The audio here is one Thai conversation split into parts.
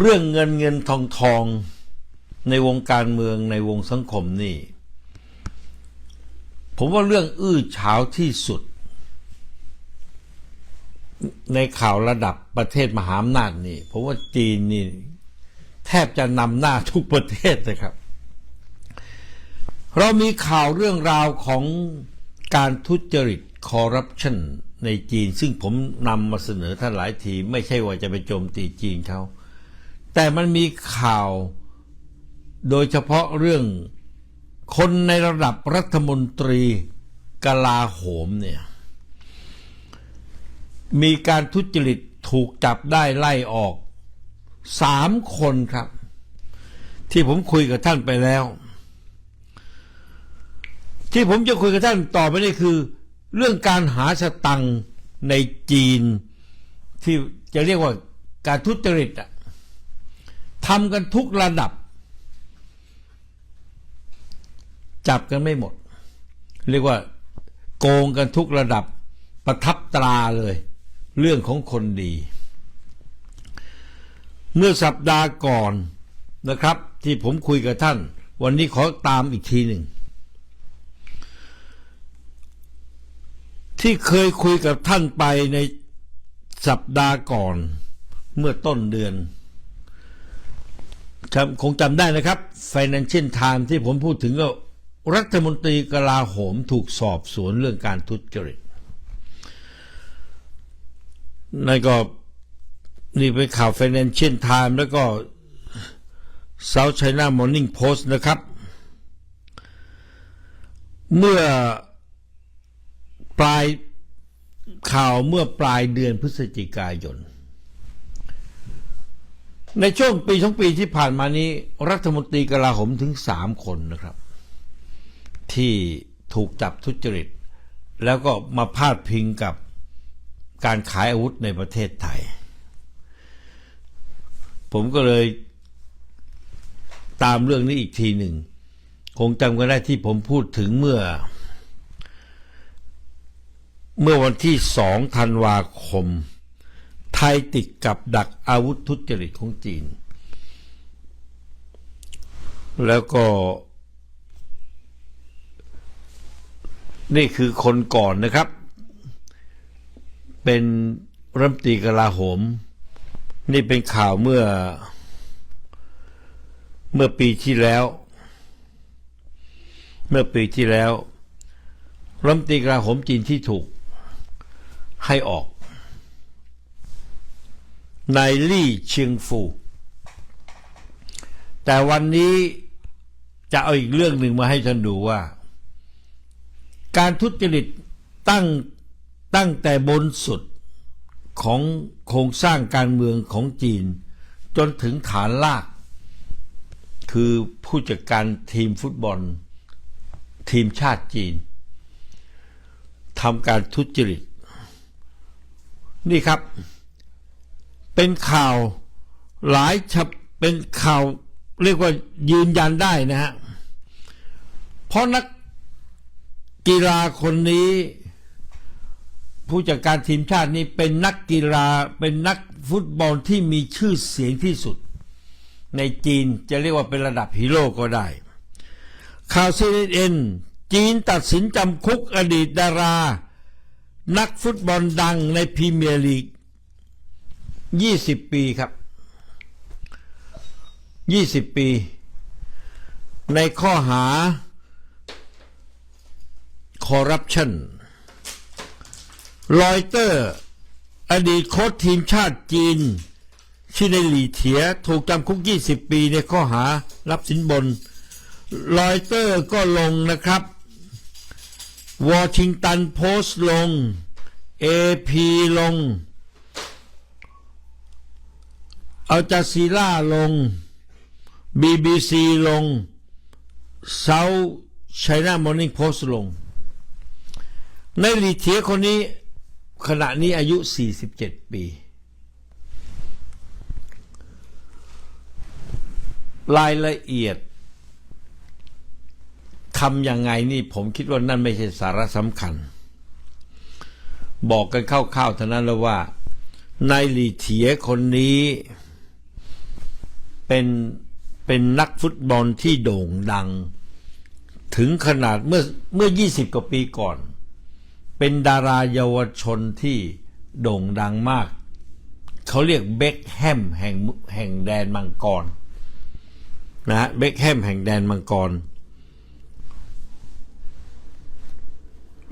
เรื่องเงินเงินทองทองในวงการเมืองในวงสังคมนี่ ผมว่าเรื่องอื้อฉาวที่สุด ในข่าวระดับประเทศมหาอำนาจนี่ผมว่าจีนนี่ แทบจะนำหน้าทุกประเทศเลยครับ เรามีข่าวเรื่องราวของการทุจริตคอร์รัปชันในจีน ซึ่งผมนำมาเสนอท่านหลายที ไม่ใช่ว่าจะไปโจมตีจีนเขา แต่มันมีข่าว โดยเฉพาะเรื่องคนในระดับรัฐมนตรีกลาโหมเนี่ย มีการทุจริตถูกจับได้ไล่ออกสามคนครับ ที่ผมคุยกับท่านไปแล้ว ที่ผมจะคุยกับท่านต่อไปนี่คือ เรื่องการหาสตังในจีนที่จะเรียกว่าการทุจริตอะ ทำกันทุกระดับ จับกันไม่หมด เรียกว่า โกงกันทุกระดับ ประทับตราเลย เรื่องของคนดี เมื่อสัปดาห์ก่อนนะครับ ที่ผมคุยกับท่าน วันนี้ขอตามอีกทีหนึ่งที่เคยคุยกับท่านไปในสัปดาห์ก่อน เมื่อต้นเดือน คงจำได้นะครับ Financial Times ที่ผมพูดถึงก็รัฐมนตรีกลาโหมถูกสอบสวนเรื่องการทุจริตนั่นก็นี่เป็นข่าว Financial Times แล้วก็ South China Morning Post นะครับ เมื่อปลายข่าวเมื่อปลายเดือนพฤศจิกายน ในช่วงปีสองปีที่ผ่านมานี้ รัฐมนตรีกลาโหมถึงสามคนนะครับ ที่ถูกจับทุจริต แล้วก็มาพาดพิงกับการขายอาวุธในประเทศไทย ผมก็เลยตามเรื่องนี้อีกทีหนึ่ง คงจำกันได้ที่ผมพูดถึงเมื่อ เมื่อวันที่สองธันวาคม ไทยติดกับดักอาวุธทุจริตของจีน แล้วก็ นี่คือคนก่อนนะครับ เป็นรัฐมนตรีกลาโหม นี่เป็นข่าวเมื่อ เมื่อปีที่แล้ว เมื่อปีที่แล้วรัฐมนตรีกลาโหมจีนที่ถูกให้ออก ในลี่เชียงฟูแต่วันนี้จะเอาอีกเรื่องหนึ่งมาให้ท่านดูว่า การทุจริตตั้งตั้งแต่บนสุดของโครงสร้างการเมืองของจีน จนถึงฐานลาก คือผู้จัดการทีมฟุตบอล ทีมชาติจีนทำการทุจริต นี่ครับ เป็นข่าวหลายฉับเป็นข่าวเรียกว่ายืนยันได้นะฮะ เพราะนักกีฬาคนนี้ ผู้จัดการทีมชาตินี้เป็นนักกีฬาเป็นนักฟุตบอลที่มีชื่อเสียงที่สุด ในจีนจะเรียกว่าเป็นระดับฮีโร่ก็ได้ ข่าวซีเอ็นจีนตัดสินจำคุกอดีตดารา นักฟุตบอลดังในพรีเมียร์ลีก 20ปีครับ20ปี ในข้อหาคอร์รัปชันลอยเตอร์ อดีตโค้ชทีมชาติจีน ชื่อในหลีเถีย ถูกจำคุก 20 ปีในข้อหารับสินบนลอยเตอร์ก็ลงนะครับวอชิงตันโพสต์ลง AP ลง เอาจาซีล่าลง BBC ลง South China Morning Post ลง ในหลีเทียคนนี้ขณะนี้อายุ 47 ปี รายละเอียดทำยังไงนี่ผมคิดว่านั่นไม่ใช่สาระสำคัญ บอกกันคร่าวๆเท่านั้นแล้วว่า นายหลีเทียคนนี้ เป็นเป็นนักฟุตบอลที่โด่งดัง ถึงขนาดเมื่อเมื่อ 20 กว่าปีก่อน เป็นดาราเยาวชนที่โด่งดังมาก เขาเรียกเบคแฮมแห่งแห่งแดนมังกรนะฮะเบคแฮมแห่งแดนมังกร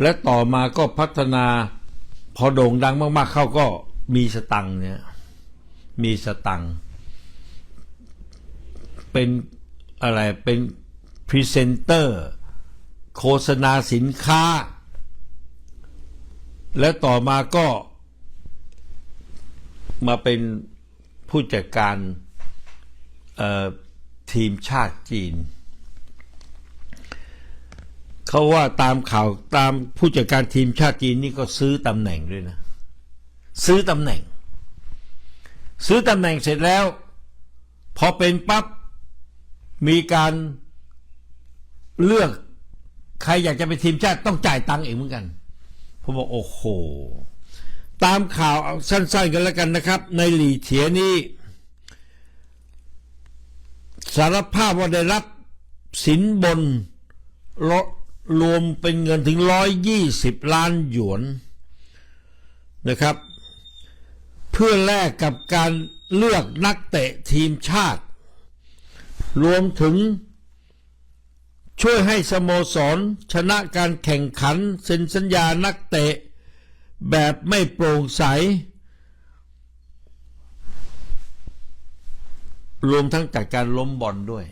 และต่อมาก็พัฒนาพอโด่งดังมากๆ เขาก็มีสตังเนี่ยมีสตังค์ เป็นอะไรเป็นพรีเซนเตอร์ โฆษณาสินค้า และต่อมาก็มาเป็นผู้จัดการทีมชาติจีน เขาว่าตามข่าวตามผู้จัดการทีมชาติจีนนี่ก็ซื้อตำแหน่งด้วยนะ ซื้อตำแหน่ง ซื้อตำแหน่งเสร็จแล้ว พอเป็นปั๊บ มีการเลือกใครอยากจะเป็นทีมชาติต้องจ่ายตังค์เองเหมือนกัน ผมบอกโอ้โห ตามข่าวเอาสั้นๆกันแล้วกันนะครับ ในหลีเถียนี่สารภาพว่าได้รับสินบนลดรวมเป็นเงินถึง 120 ล้านหยวนนะครับ เพื่อแลกกับการเลือกนักเตะทีมชาติ รวมถึง ช่วยให้สโมสร ชนะการแข่งขันเซ็นสัญญานักเตะ แบบไม่โปร่งใส รวมทั้งจัดการล้มบอลด้วย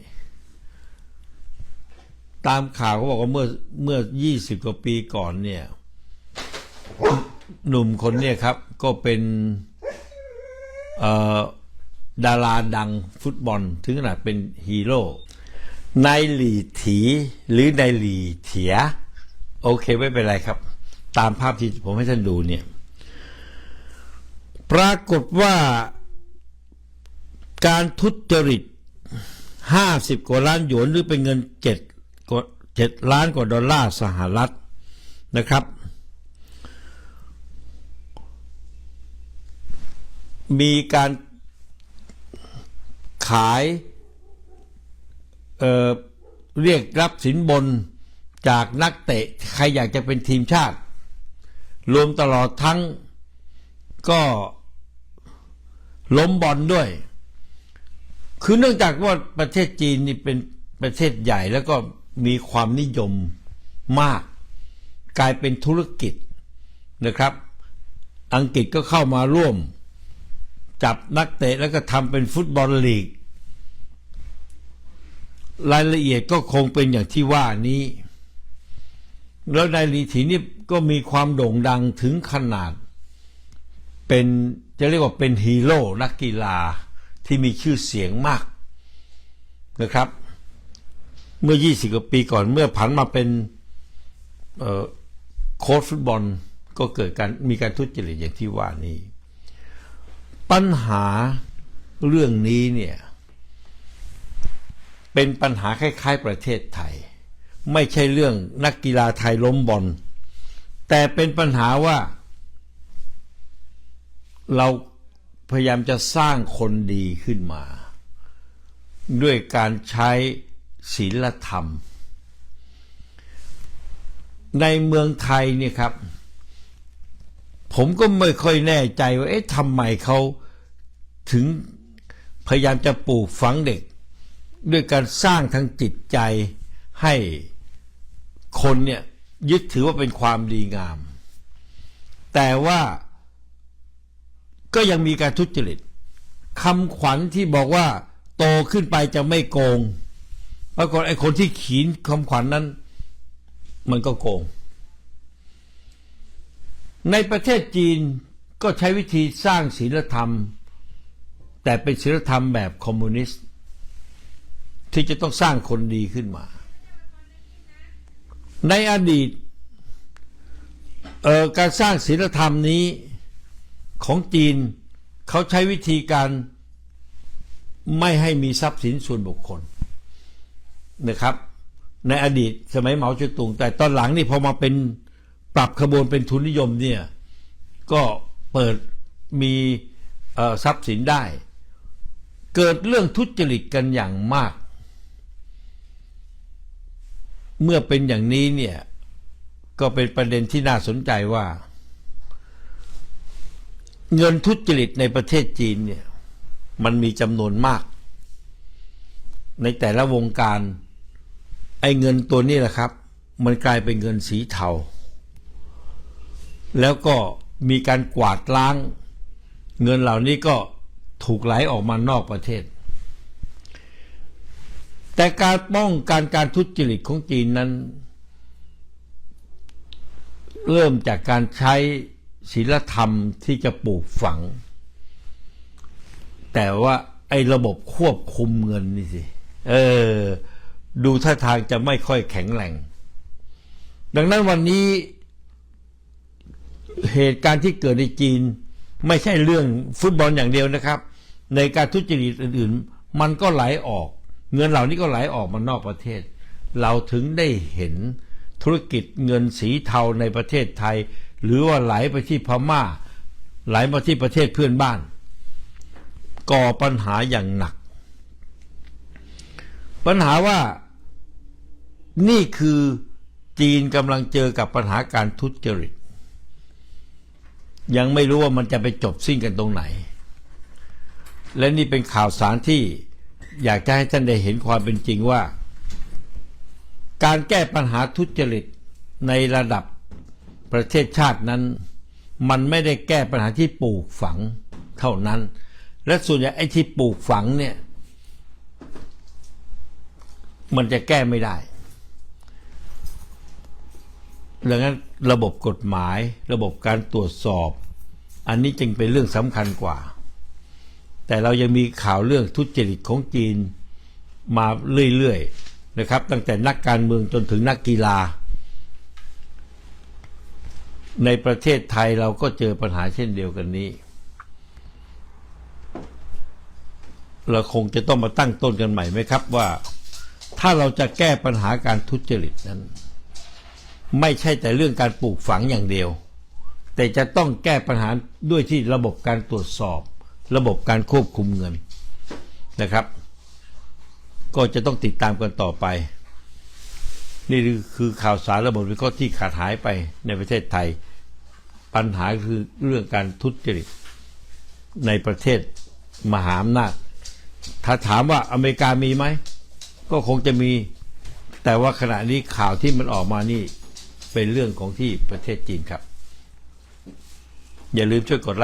ตามข่าวเขาบอกว่าเมื่อเมื่อ 20 กว่าปีก่อนเนี่ย หนุ่มคนเนี่ยครับ ก็เป็น เอ่อ ดาราดังฟุตบอลถึงขนาดเป็นฮีโร่ในหลีถีหรือในหลีเถีย โอเคไม่เป็นไรครับ ตามภาพที่ผมให้ท่านดูเนี่ย ปรากฏว่าการทุจริต 50 กว่าล้านหยวนหรือเป็นเงิน7กว่า7ล้านกว่าดอลลาร์สหรัฐนะครับ มีการ ขายเเรียกรับสินบนจากนักเตะใครอยากจะเป็นทีมชาติ รวมตลอดทั้งก็ล้มบอลด้วย คือเนื่องจากว่าประเทศจีนนี่เป็นประเทศใหญ่แล้วก็มีความนิยมมาก กลายเป็นธุรกิจนะครับ อังกฤษก็เข้ามาร่วม จับนักเตะแล้วก็ทำเป็นฟุตบอลลีก รายละเอียดก็คงเป็นอย่างที่ว่านี้ แล้วนายลีถีนี่ก็มีความโด่งดังถึงขนาด เป็นจะเรียกว่าเป็นฮีโร่นักกีฬาที่มีชื่อเสียงมากนะครับ เมื่อ 20 กว่าปีก่อนเมื่อผันมาเป็นโค้ชฟุตบอลก็เกิดการมีการทุจริตอย่างที่ว่านี้ ปัญหาเรื่องนี้เนี่ย เป็นปัญหาคล้ายๆประเทศไทย ไม่ใช่เรื่องนักกีฬาไทยล้มบอลแต่เป็นปัญหาว่า เราพยายามจะสร้างคนดีขึ้นมา ด้วยการใช้ศีลธรรม ในเมืองไทยเนี่ยครับ ผมก็ไม่ค่อยแน่ใจว่าเอ๊ะทำไมเขาถึงพยายามจะปลูกฝังเด็ก ด้วยการสร้างทางจิตใจให้คนเนี่ยยึดถือว่าเป็นความดีงาม แต่ว่าก็ยังมีการทุจริตคำขวัญที่บอกว่า โตขึ้นไปจะไม่โกงปรากฏไอ้คนที่ขีนคำขวัญนนั้น มันก็โกง ในประเทศจีนก็ใช้วิธีสร้างศีลธรรม แต่เป็นศีลธรรมแบบคอมมิวนิสต์ ที่จะต้องสร้างคนดีขึ้นมา ในอดีตการสร้างศีลธรรมนี้ของจีนเขาใช้วิธีการไม่ให้มีทรัพย์สินส่วนบุคคลนะครับ ในอดีตสมัยเหมาเจ๋อตุง แต่ตอนหลังนี่พอมาเป็นปรับขบวนเป็นทุนนิยมเนี่ยก็เปิดมีทรัพย์สินได้ เกิดเรื่องทุจริตกันอย่างมาก เมื่อเป็นอย่างนี้เนี่ย ก็เป็นประเด็นที่น่าสนใจว่า เงินทุจริตในประเทศจีนเนี่ย มันมีจำนวนมาก ในแต่ละวงการ ไอ้เงินตัวนี้แหละครับ มันกลายเป็นเงินสีเทาแล้วก็มีการกวาดล้าง เงินเหล่านี้ก็ถูกไหลออกมานอกประเทศ แต่การป้องกันการทุจริตของจีนนั้น เริ่มจากการใช้ศีลธรรมที่จะปลูกฝัง แต่ว่าไอ้ระบบควบคุมเงินนี่สิ เออ ดูท่าทางจะไม่ค่อยแข็งแรง ดังนั้นวันนี้เหตุการณ์ที่เกิดในจีน ไม่ใช่เรื่องฟุตบอลอย่างเดียวนะครับ ในการทุจริตอื่น ๆ มันก็ไหลออก เงินเหล่านี้ก็ไหลออกมานอกประเทศ เราถึงได้เห็นธุรกิจเงินสีเทาในประเทศไทย หรือว่าไหลไปที่พม่า ไหลมาที่ประเทศเพื่อนบ้าน ก่อปัญหาอย่างหนัก ปัญหาว่านี่คือจีนกำลังเจอกับปัญหาการทุจริต ยังไม่รู้ว่ามันจะไปจบสิ้นกันตรงไหน และนี่เป็นข่าวสารที่ อยากจะให้ท่านได้เห็นความเป็นจริงว่า การแก้ปัญหาทุจริตในระดับประเทศชาตินั้น มันไม่ได้แก้ปัญหาที่ปลูกฝังเท่านั้น และส่วนใหญ่ไอ้ที่ปลูกฝังเนี่ย มันจะแก้ไม่ได้ดังนั้นระบบกฎหมาย ระบบการตรวจสอบ อันนี้จึงเป็นเรื่องสำคัญกว่า แต่เรายังมีข่าวเรื่องทุจริตของจีนมาเรื่อยๆนะครับ ตั้งแต่นักการเมืองจนถึงนักกีฬา ในประเทศไทยเราก็เจอปัญหาเช่นเดียวกันนี้ เราคงจะต้องมาตั้งต้นกันใหม่ไหมครับว่า ถ้าเราจะแก้ปัญหาการทุจริตนั้น ไม่ใช่แต่เรื่องการปลูกฝังอย่างเดียว แต่จะต้องแก้ปัญหาด้วยที่ระบบการตรวจสอบ ระบบการควบคุมเงินนะครับ ก็จะต้องติดตามกันต่อไป นี่คือข่าวสารระบบวิเคราะห์ที่ขาดหายไปในประเทศไทย ปัญหาคือเรื่องการทุจริตในประเทศมหาอำนาจ ถ้าถามว่าอเมริกามีไหม ก็คงจะมี แต่ว่าขณะนี้ข่าวที่มันออกมานี่เป็นเรื่องของที่ประเทศจีนครับ อย่าลืมช่วยกดไลค์